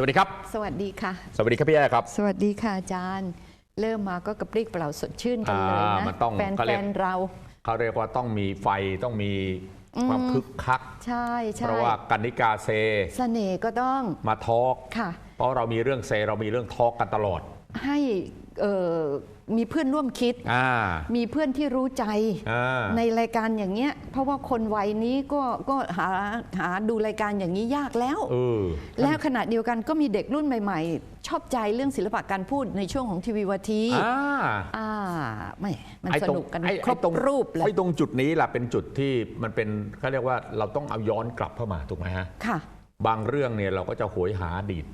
สวัสดีครับ สวัสดีค่ะ สวัสดีครับพี่แอ้ครับ สวัสดีค่ะอาจารย์ เริ่มมาก็กระปรี้กระเปร่าสดชื่นกันเลยอ่านะมันต้องแฟนเขาแฟเรียก นเรา เขาเรียกว่าต้องมีไฟต้องมีความคึกคัก ใช่ใช่เพราะว่ากันนิกาเซเสน่ห์ก็ต้องมาทอล์กค่ะ เพราะเรามีเรื่องเซเรามีเรื่องทอล์กกันตลอด ให้เอ่อ มีเพื่อนร่วมคิด อ่า มีเพื่อนที่รู้ใจอ่า ในรายการอย่างเงี้ย เพราะว่าคนวัยนี้ก็ก็หาหาดูรายการอย่างนี้ยากแล้ว เออ แล้วขณะเดียวกันก็มีเด็กรุ่นใหม่ ๆ ชอบใจเรื่องศิลปะการพูดในช่วงของทีวีวาทีอ่าอ่าแหม่มันไอ้สตรงนุกกันไอ้ครไอ้บตรงรูปเลยไอ้ตรงจุดนี้แหละเป็นจุดที่มันเป็นเขาเรียกว่าเราต้องเอาย้อนกลับเข้ามาถูกไหมฮะ ค่ะ บางเรื่องเนี่ยเราก็จะโหยหาอดีต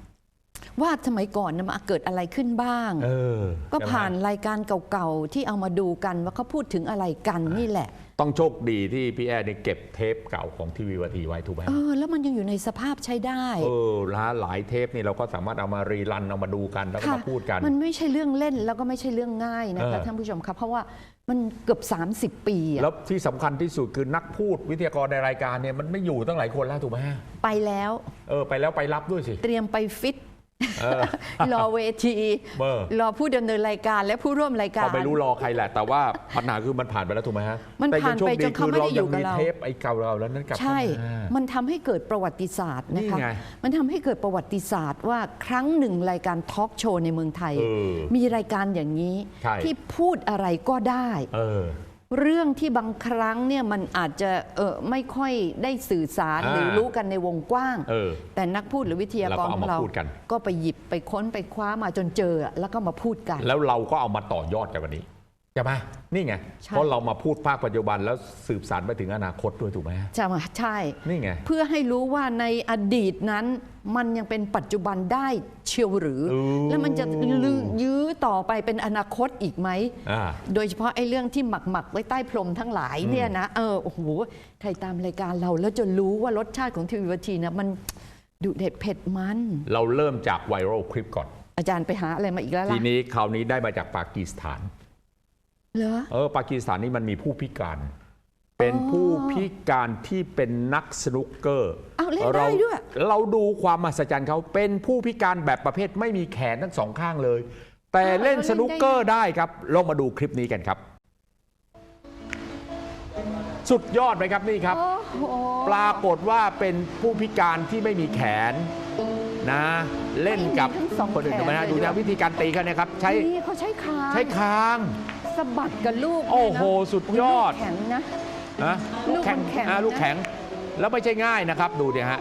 ว่าสมัยก่อนนะมาเกิดอะไรขึ้นบ้าง เออก็ใช่ไหมผ่านรายการเก่าๆ ที่เอามาดูกันว่าเขาพูดถึงอะไรกันนี่แหละ ต้องโชคดีที่พี่แอ้เนี่ยเก็บเทปเก่าของทีวีวัทีไว้ถูกไหมเออแล้วมันยังอยู่ในสภาพใช้ได้ เออหลายหลายเทปนี่เราก็สามารถเอามารีรันเอามาดูกันแล้วก็ค่ะมาพูดกัน มันไม่ใช่เรื่องเล่นแล้วก็ไม่ใช่เรื่องง่ายนะคะเออท่านผู้ชมครับเพราะว่ามันเกือบ 30 ปีอะแล้วที่สำคัญที่สุดคือนักพูดวิทยากรในรายการเนี่ยมันไม่อยู่ตั้งหลายคนแล้วถูกไหมไปแล้ว เออไปแล้วไปรับด้วยสิ เตรียมไปฟิตเออ รอเวทีเบอร์รอผู้ดำเนินรายการและผู้ร่วมรายการ ก็ไม่รู้รอใครแหละ แต่ว่าปัญหาคือมันผ่านไปแล้วถูกไหมฮะมันแต่ผ่านไปยังโชคจนเขาไม่ได้อยู่กับเรา เทปไอ้เก่าเราแล้วนั้นกลับใช่เข้ามา มันทำให้เกิดประวัติศาสตร์นะคะ นี่ไงมันทำให้เกิดประวัติศาสตร์ว่าครั้งหนึ่งรายการทอล์กโชว์ในเมืองไทย เออมีรายการอย่างนี้ ใช่ ที่พูดอะไรก็ได้ เออ เรื่องที่บางครั้งเนี่ยมันอาจจะเออไม่ค่อยได้สื่อสารอ่าหรือรู้กันในวงกว้าง เออ แต่นักพูดหรือวิทยากรเราก็เอาของมาเรา พูดกัน ก็ไปหยิบไปค้นไปคว้ามาจนเจอ แล้วก็มาพูดกัน แล้วเราก็เอามาต่อยอดกันวันนี้ ใช่ไหมนี่ไง ใช่ เพราะเรามาพูดภาคปัจจุบันแล้วสืบสานไปถึงอนาคตด้วยถูกไหมฮะจะมาใช่ นี่ไง เพื่อให้รู้ว่าในอดีตนั้น มันยังเป็นปัจจุบันได้เชียวหรือ อืม แล้วมันจะลือยื้อต่อไปเป็นอนาคตอีกไหม อ่า โดยเฉพาะไอ้เรื่องที่หมักหมักๆไว้ใต้พรมทั้งหลายเนี่ยนะเออโอ้โหใครตามรายการเราแล้วจะรู้ว่ารสชาติของทีวีวัทีนะมันดุเด็ดเผ็ดมัน เราเริ่มจากไวรัลคลิปก่อน อาจารย์ไปหาอะไรมาอีกแล้วทีล่ะ นี้คราวนี้ได้มาจากปากีสถาน เหรอเออปากีสถานนี่มันมีผู้พิการ เป็นผู้พิการที่เป็นนักสนุกเกอร์อ้าวเล่นได้ด้วยเราเราดูความมหัศจรรย์เขาเป็นผู้พิการแบบประเภทไม่มีแขนทั้งสองข้างเลย แต่เล่นสนุกเกอร์ได้ครับลองมาดูคลิปนี้กันครับ สุดยอดไหมครับนี่ครับโอ้โหปรากฏว่าเป็นผู้พิการที่ไม่มีแขนนะเล่นกับทั้งสองคนอื่นแขนทำไมนะเลยดูด้วนะยวิธีการตีเขาเนี่ยครับ ใช้นี่เขาใช้คางใช้คาง สะบัดกับลูกโอ้เนี่ยนะโหสุดยอด ลูกแข็งนะ นะลูกมันแข็งอ่านะ ลูกแข็ง แล้วไม่ใช่ง่ายนะครับ ดูเดี๋ยฮะ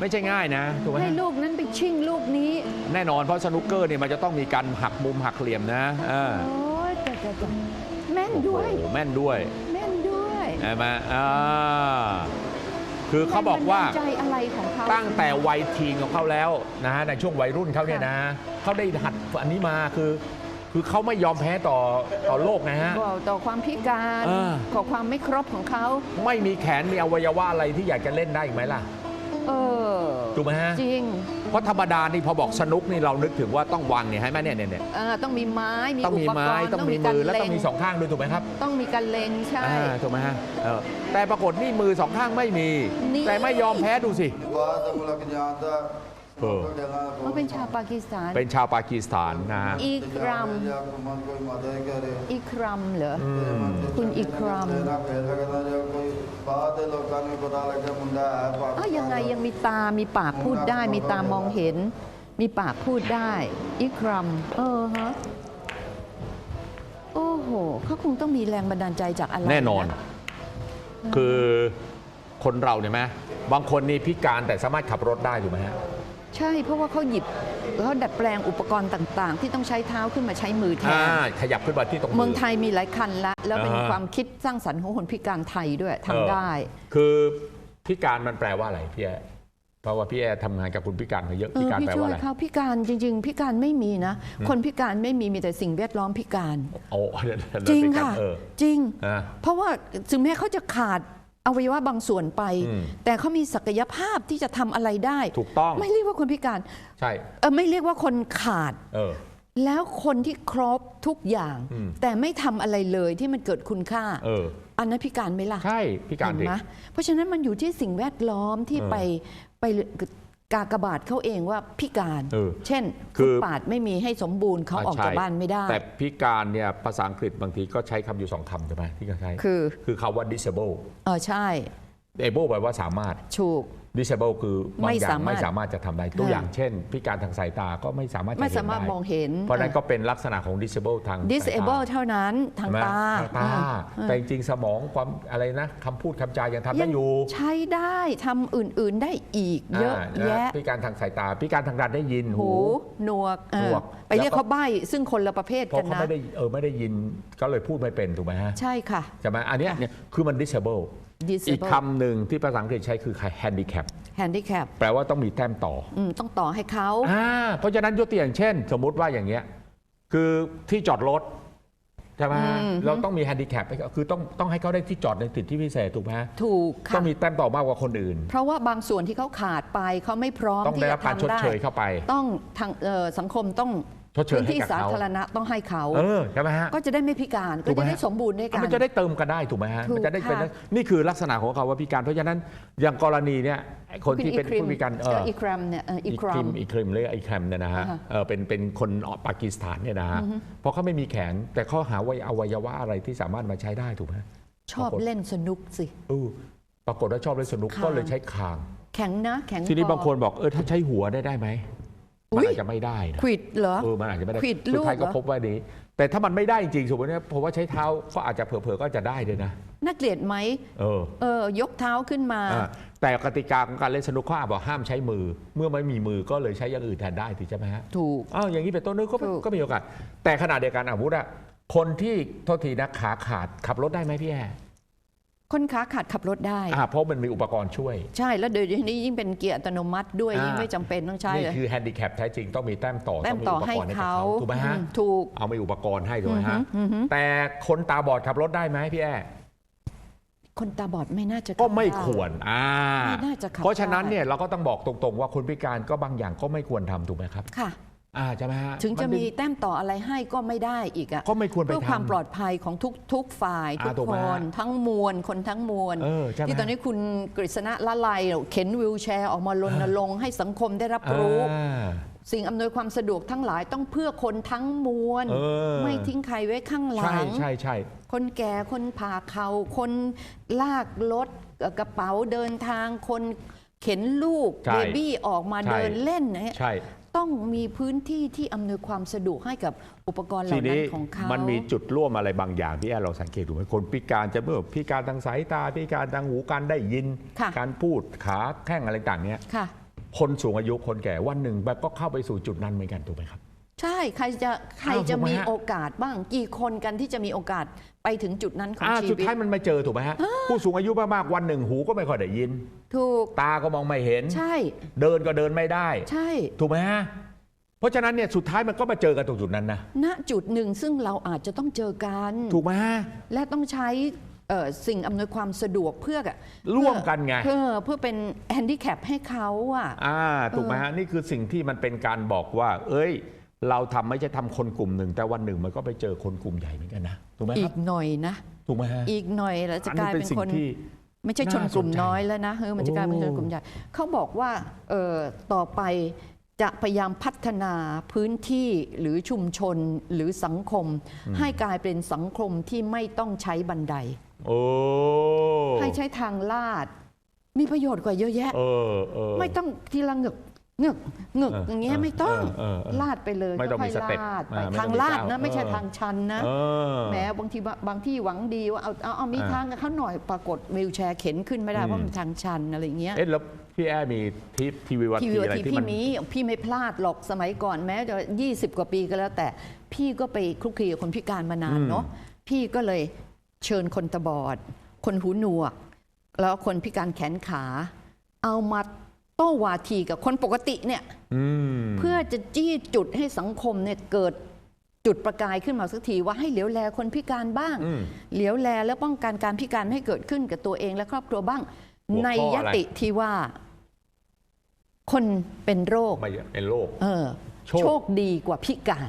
ไม่ใช่ง่ายนะถูกไหมให้ฮะลูกนั้นไปชิ่งลูกนี้ แน่นอนเพราะสนุกเกอร์เนี่ยมันจะต้องมีการหักมุมหักเหลี่ยมนะเออโอ้ยแต่แต่แต่แม่นโอ้โหด้วยแม่นด้วยแม่นด้วยใช่ไหมอ่าคือเขาบอกว่า แรงบันดลใจอะไรของเขา ตั้งแต่วัยทีนของเขาแล้วนะฮะในช่วงวัยรุ่นเขาเนี่ยนะเขาได้หัดอันนี้มาคือ คือเขาไม่ยอมแพ้ต่อต่อโลกนะฮะบอกต่อความพิการเออ ขอความไม่ครบของเขา ไม่มีแขนมีอวัยวะอะไรที่อยากจะเล่นได้อีกไหมล่ะ เออ ถูกไหมฮะ จริงเพราะธรรมดานี่พอบอกสนุกนี่เรานึกถึงว่าต้องวางเนี่ยให้ไหมเนี่ยเนี่ยเนี่ยเออต้องมีไม้มีต้องอุมีปกไม้รณ์ต้องมีการมือและต้องมีเล็สองข้างด้วยถูกไหมครับต้องมีการเล็งใช่ อ่าถูกไหมฮะเออแต่ปรากฏนี่มือสองข้างไม่มี นี่ แต่ไม่ยอมแพ้ดูสิ बात เออเขาเป็นชาวปากีสถาน เป็นชาวปากีสถานนะฮะอิกรัม อิกรัมเหรอ คุณอิกรัมอ้าวยังไงยังมีตา มีปากพูดได้ มีตามองเห็น มีปากพูดได้ อิกรัม เออฮะ โอ้โหเขาคงต้องมีแรงบันดาลใจจากอะไรแน่นอน คือคนเราเนี่ยไหมบางคนนี่พิการแต่สามารถขับรถได้ถูกไหมฮะ ใช่เพราะว่าเขาหยิบเขาดัดแปลงอุปกรณ์ต่างๆ ที่ต้องใช้เท้าขึ้นมาใช้มือแทอ่านขยับขึ้นมาที่ตรงเมืองไทยมีหลายคันละ แล้วเป็นอ่าความคิดสร้างสรรค์ของคนพิการไทยด้วยทำได้ เออคือพิการมันแปลว่าอะไรพี่แอร์เพราะว่าพี่แอร์ทำงานกับคนพิการมาเยอะเอพิอการพี่แปลช่ว่าวยอะไรเขาพิการจริง ๆ พิการไม่มีนะ คนพิการไม่มีมีแต่สิ่งแวดล้อมพิการ โอ้จริงค่ะ เออ จริง อ่าเพราะว่าถึงแม้เขาจะขาด อวัยวะบางส่วนไปอืมแต่เขามีศักยภาพที่จะทำอะไรได้ ถูกต้อง ไม่เรียกว่าคนพิการใช่เออไม่เรียกว่าคนขาดเออแล้วคนที่ครบทุกอย่างอืมแต่ไม่ทำอะไรเลยที่มันเกิดคุณค่าเอออันนั้นพิการไหมล่ะใช่พิการเห็นดิไหมเพราะฉะนั้นมันอยู่ที่สิ่งแวดล้อมที่เออไปไป กากบาทเขาเองว่าพิการ เออเช่นคืฟุอตปาดไม่มีให้สมบูรณ์เขาออกจากใช่บ้านไม่ได้ แต่พิการเนี่ยภาษาอังกฤษบางทีก็ใช้คำอยู่สองคำใช่ไหมที่เขาใช้คือ คือคำว่า disable เออใช่ able แปลว่าสามารถ ถูก disable คือบางไม่อย่าสางมารถไม่สามารถจะทำได้ตัวค่ะอย่างเช่น พิการทางสายตาก็ไม่สามารถจะไม่เห็นสามารถได้มองเห็น เพราะฉะนั้นก็เป็นลักษณะของ disable ทางสายตา disable เท่านั้นทางใช่ไหมตาทางตา อืม แต่จริงๆสมองความอะไรนะคำพูดคำจายังทำได้อยู่ใช้ได้ทำอื่นๆได้อีกเยอะานะแยะ พิการทาง สายตา พิการทางการได้ยินหูหนวกเออหนวกไปเรียกแล้วก็ เขาใบ้ซึ่งคนละประเภทเพกัราะนเขานะ ไม่ได้เออไม่ได้ยินก็เลยพูดไม่เป็นถูกไหมฮะใช่ค่ะ ใช่ไหมอันเนี้ยเนี่ยคือมัน disable อีก disable คำหนึ่งที่ภาษาอังกฤษใช้คือ handicap handicap แปลว่าต้องมีแต้มต่ออืมต้องต่อให้เขาอ่าเพราะฉะนั้นยกตัวอย่างเช่น สมมุติว่าอย่างเงี้ยคือที่จอดรถใช่ไหมฮะอืมเราต้องมี handicap ให้เขาคือต้องต้องให้เขาได้ที่จอดในสิทธิพิเศษถูกไหมฮะถูกต้อค่ะ งมีแต้มต่อมากกว่าคนอื่น เพราะว่าบางส่วนที่เขาขาดไปเขาไม่พร้อมต้องที่ได้จะรับการชทำดได้ เชยเข้าไป ต้องทางเอ่อสังคมต้อง ชดเชยพื้นให้ที่กับสาเขาธารณะต้องให้เขาเออใช่ไหมฮะ ก็จะได้ไม่พิการถูก็กไหมจะฮะ ได้สมบูรณ์ด้วยอะกันมันจะได้เติมกันได้ถูกไหมฮะถูกมันจะได้เป็นค่ะ นี่คือลักษณะของเขาว่าพิการเพราะฉะนั้นอย่างกรณีเนี่ยไอ้คนที่เป็นผู้พิการเออ อีครัมเนี่ยเอ่ออีอีคครัริมมอีคริมหรือไอแครมเนี่ยนะฮะอ่าฮะเออเป็นเป็นคนปากีสถานเนี่ยนะฮะเพราะเขาไม่มีแขนแต่เขาหาว่าอวัยวะอะไรที่สามารถมาใช้ได้ถูกไหมชอบเล่นสนุกสิ เออปรากฏว่าชอบเล่นสนุกคางก็เลยใช้คาง แข็งนะ แข็งทีนี้พอบางคนบอกเออถ้าใช้หัวได้ได้ไหมอุ๊ มันยอาจจะไม่ได้นะขวิดเหรอเออมันอาจจะไม่ได้ขวิดสุดท้ายลูกก็เหรอพบว่านี้ แต่ถ้ามันไม่ได้จริงสมมติเนี่ยผมว่าใช้เท้าก็อาจจะเผลอๆก็จะได้ด้วยนะน่าเกลียดไหมเออ เออยกเท้าขึ้นมา อ่าแต่กติกาของการเล่นสนุกเขาอาจบอกห้ามใช้มือ เมื่อไม่มีมือก็เลยใช้อย่างอื่นแทนได้ถูกใช่ไหมฮะถูก อ้าวอย่างนี้เป็นต้นนึกก็ถูก ก็มีโอกาส แต่ขณะเดียวกันอาวุธอะคนที่โทษทีนะขาขาดขับรถได้ไหมพี่แอร์ คนขาขาดขับรถได้ อ่าเพราะมันมีอุปกรณ์ช่วย ใช่แล้วเดี๋ยวนี้ยิ่งเป็นเกียร์อัตโนมัติด้วยอ่ายิ่ยิ่งไม่จำเป็นต้องใช้นี่เลย คือแฮนดิแคปแท้จริงต้องมีแต้มต่อแต้มต่อองให้อุปกรณ์ให้กับเขาเขาถูกไหมฮะอืมถูก เอามีอุปกรณ์ให้ถูกไหมฮะอือหือแต่คนตาบอดขับรถได้ไหมพี่แอร์คนตาบอดไม่น่าจะขับก็ไม่ด้ ควรอ่าไม่น่าจะขับเพราะฉะนั้นได้ เนี่ยเราก็ต้องบอกตรงๆ ว่าคนพิการก็บางอย่างก็ไม่ควรทำถูกไหมครับ ค่ะ อ่าใช่ไหมฮะถึงจะนมีแต้มต่ออะไรให้ก็ไม่ได้อีกอะก็ไม่ควรไปเพื่อทำความปลอดภัยของทุกทุกฝ่ายอ่าทุกถูกไหคมฮะน ทั้งมวลคนทั้งมวลเออใช่ไหมที่ตอนนี้คุณกฤษณะละไลเข็นวิวแชร์ออกมารณรงค์ให้สังคมได้รับรู้ อ่า สิ่งอำนวยความสะดวกทั้งหลายต้องเพื่อคนทั้งมวล เออ ไม่ทิ้งใครไว้ข้างหลัใช่ง ใช่ใช่ คนแก่คนผ่าเขาคนลากรถเอ่อกระเป๋าเดินทาง คนเข็นลูกใช่เบบี้ออกมาใช่ เดินเล่นเนี่ย ใช่ ต้องมีพื้นที่ที่อำนวยความสะดวกให้กับอุปกรณ์เหทีล่านั้นี้นของเขามันมีจุดร่วมอะไรบางอย่างที่แอร์เราสังเกตดูไหมคนพิการจะเมื่อพิการทางสายตา พิการทางหูการได้ยินค่ะการพูดขาแข้งอะไรต่างเนี้ยค่ะคนสูงอายุคนแก่วันหนึ่งแบบก็เข้าไปสู่จุดนั้นเหมือนกันถูกไหมครับ ใช่ใครจะใครอ้าวจะถูกไหมมีฮะโอกาสบ้างกี่คนกันที่จะมีโอกาสไปถึงจุดนั้นของอ่าชีสุดวิตท้ายมันไม่เจอถูกไหมฮะผู้สูงอายุมากๆวันหนึ่งหูก็ไม่ค่อยได้ยิน ถูกตาก็มองไม่เห็น ใช่ เดินก็เดินไม่ได้ ใช่ ถูกไหมฮะเพราะฉะนั้นเนี่ยสุดท้ายมันก็มาเจอกันตรงจุดนั้นนะณจุดหนึ่งซึ่งเราอาจจะต้องเจอกัน ถูกไหมฮะและต้องใช้เอ่อสิ่งอำนวยความสะดวกเพื่อร่วมกันไงเพื่อเพื่อเป็นแฮนดิแคปให้เขาอะอ่าถูกไหมฮะนี่คือสิ่งที่มันเป็นการบอกว่า เอ้ย เราทำไม่ใช่ทำคนกลุ่มหนึ่ง แต่วันหนึ่งมันก็ไปเจอคนกลุ่มใหญ่เหมือนกันนะถูกไหมอีครักบหน่อยนะถูกไหมฮะ อีกหน่อยเราจะอันกนี้ลายเป็นเป็นสิ่งคนที่ไม่ใช่ชนกลุ่มน่าสนใจน้อยแล้วนะเออมันจะกลายเป็นชนกลุ่มใหญ่เขาบอกว่าเออต่อไปจะพยายามพัฒนาพื้นที่หรือชุมชนหรือสังคม ให้กลายเป็นสังคมที่ไม่ต้องใช้บันได โอ้ให้ใช้ทางลาด มีประโยชน์กว่าเยอะแยะ เออเออ ไม่ต้องทีละเหงึก เหงึกเหงึกเอออย่างเงี้ยไม่ต้องเออเออเออลาดไปเลยไม่ต้องมีค่ยสเต็ปลาดไปอ่าไม่ต้องทางมีลาดก้าวนะไม่ใช่เออ ทางชันนะเออ แหมบางทีบางบางที่หวังดีว่าเอาเอาเอามีอ่าทางกับเขาหน่อยปรากฏวิวแชร์เข็นขึ้นไม่ได้อืม เพราะมันทางชันอะไรอย่างเงี้ย เอ๊ะแล้วพี่แอร์มีทีทีวีวัทีทีวีอะไรทีที่พี่มันมีพี่ไม่พลาดหรอกสมัยก่อนแม้จะ 20 กว่าปีก็แล้วแต่พี่ก็ไปคลุกคลีกับคนพิการมานานอืมเนาะพี่ก็เลยเชิญคนตาบอด คนหูหนวก แล้วคนพิการแขนขา เอามา โต้วาทีกับคนปกติเนี่ยอืมเพื่อจะจี้จุดให้สังคมเนี่ยเกิดจุดประกายขึ้นมาสักทีว่าให้เหลียวแลคนพิการบ้างอืมเหลียวแลและป้องกันการพิการไม่ให้เกิดขึ้นกับตัวเองและครอบครัวบ้างหัวข้อในยติที่ว่า คนเป็นโรคไม่เป็นโรคเออโชคโชคดีกว่าพิการ